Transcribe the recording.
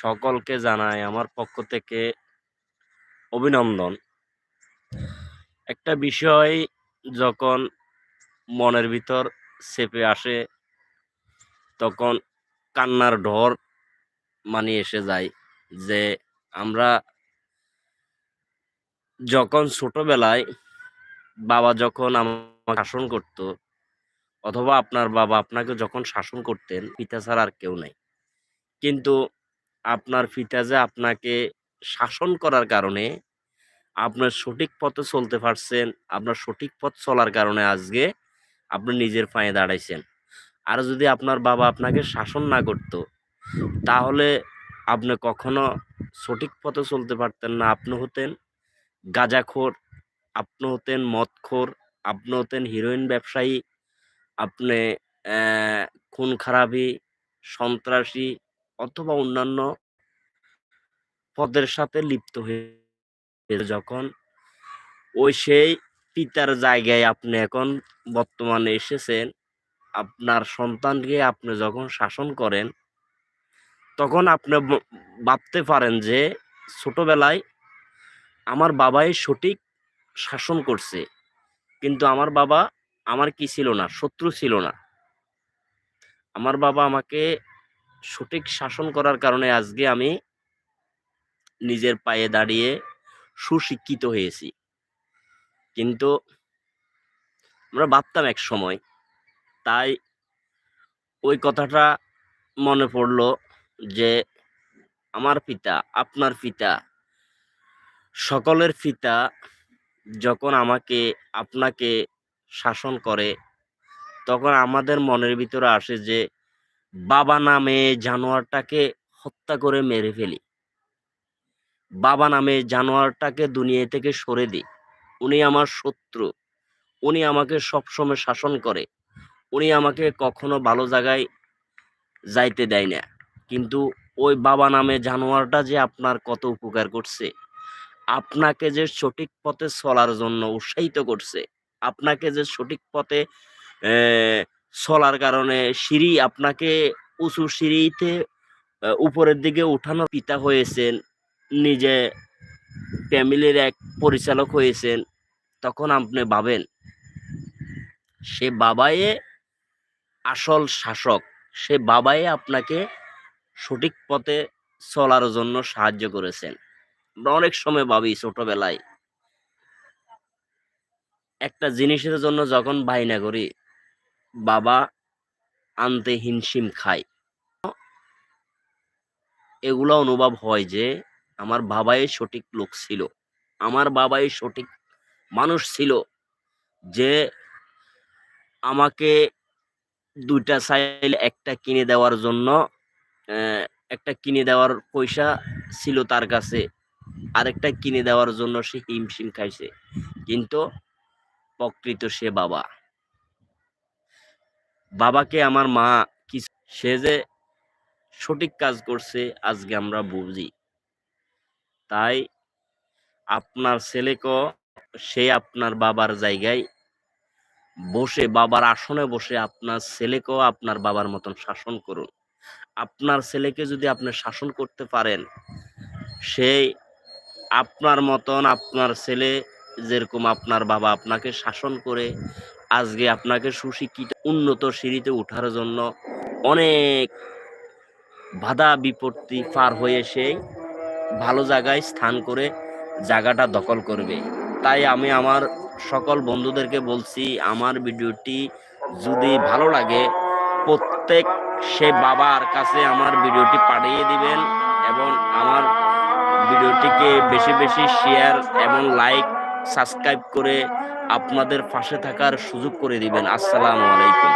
সকলকে জানাই আমার পক্ষ থেকে অভিনন্দন। একটা বিষয় যখন মনের ভিতর চেপে আসে, তখন কান্নার ঢর মানে এসে যায় যে আমরা যখন ছোটবেলায় বাবা যখন আমাকে শাসন করত, অথবা আপনার বাবা আপনাকে যখন শাসন করতেন, পিতা ছাড়া আর কেউ নাই। কিন্তু আপনার পিতা যে আপনাকে শাসন করার কারণে আপনার সঠিক পথে চলতে পারছেন, আপনার সঠিক পথ চলার কারণে আজকে আপনি নিজের পায়ে দাঁড়াইছেন। আর যদি আপনার বাবা আপনাকে শাসন না করত, তাহলে আপনি কখনো সঠিক পথে চলতে পারতেন না। আপনি হতেন গাঁজাখোর, আপনি হতেন মদখোর, আপনি হতেন হিরোইন ব্যবসায়ী, আপনি খুন খারাপি সন্ত্রাসী অথবা অন্যান্য পদের সাথে লিপ্ত হয়ে যখন ওই সেই পিতার জায়গায় আপনি এখন বর্তমানে এসেছেন, আপনার সন্তানকে আপনি যখন শাসন করেন, তখন আপনি ভাবতে পারেন যে ছোটবেলায় আমার বাবাই সঠিক শাসন করছে, কিন্তু আমার বাবা আমার কি ছিল না? শত্রু ছিল না। আমার বাবা আমাকে সঠিক শাসন করার কারণে আজকে আমি নিজের পায়ে দাঁড়িয়ে সুশিক্ষিত হয়েছি। কিন্তু আমরা ভাবতাম এক সময়, তাই ওই কথাটা মনে পড়ল যে আমার পিতা, আপনার পিতা, সকলের পিতা যখন আমাকে, আপনাকে শাসন করে, তখন আমাদের মনের ভিতরে আসে যে বাবা নামে জানোয়ারটাকে হত্যা করে মেরে ফেলি। বাবা নামে জানোয়ারটাকে দুনিয়া থেকে সরে দিই। উনি আমার শত্রু। উনি আমাকে সবসময় শাসন করে। উনি আমাকে কখনো ভালো জায়গায় যাইতে দেয় না। কিন্তু ওই বাবা নামে জানোয়ারটা যে আপনার কত উপকার করছে, আপনাকে যে সঠিক পথে চলার জন্য উৎসাহিত করছে, আপনাকে যে সঠিক পথে চলার কারণে সিঁড়ি আপনাকে উঁচু সিঁড়িতে উপরের দিকে উঠানো পিতা হয়েছেন, নিজে ফ্যামিলির এক পরিচালক হয়েছেন, তখন আপনি ভাবেন, সে বাবায়ে আসল শাসক, সে বাবাই আপনাকে সঠিক পথে চলার জন্য সাহায্য করেছেন। আমরা অনেক সময় ভাবি ছোটবেলায়, একটা জিনিসের জন্য যখন বায়না করি বাবা আনতে হিমশিম খায়। এগুলো অনুভব হয় যে আমার বাবাই সঠিক লোক ছিল। আমার বাবাই সঠিক মানুষ ছিল যে আমাকে দুইটা সাইল একটা কিনে দেওয়ার জন্য একটা কিনে দেওয়ার পয়সা ছিল তার কাছে। আরেকটা কিনে দেওয়ার জন্য সে হিমশিম খাইছে। কিন্তু প্রকৃত সে বাবা বাবাকে আমার মা কি সে যে সঠিক কাজ করছে, আজকে আমরা বুঝি। তাই আপনার ছেলেকে সে আপনার বাবার জায়গায় বসে, বাবার আসনে বসে আপনার ছেলেকেও আপনার বাবার মতন শাসন করুন। আপনার ছেলেকে যদি আপনি শাসন করতে পারেন সেই আপনার মতন আপনার ছেলে যেরকম আপনার বাবা আপনাকে শাসন করে আজকে আপনাকে সুশিক্ষিত উন্নত সিঁড়িতে ওঠার জন্য অনেক বাধা বিপত্তি পার হয়ে সেই ভালো জায়গায় স্থান করে জায়গাটা দখল করবে। তাই আমি আমার সকল বন্ধুদেরকে বলছি, আমার ভিডিওটি যদি ভালো লাগে, প্রত্যেক সে বাবার কাছে আমার ভিডিওটি পাঠিয়ে দিবেন এবং আমার ভিডিওটিকে বেশি বেশি শেয়ার এবং লাইক সাবস্ক্রাইব করে আপনাদের পাশে থাকার সুযোগ করে দিবেন। আসসালামু আলাইকুম।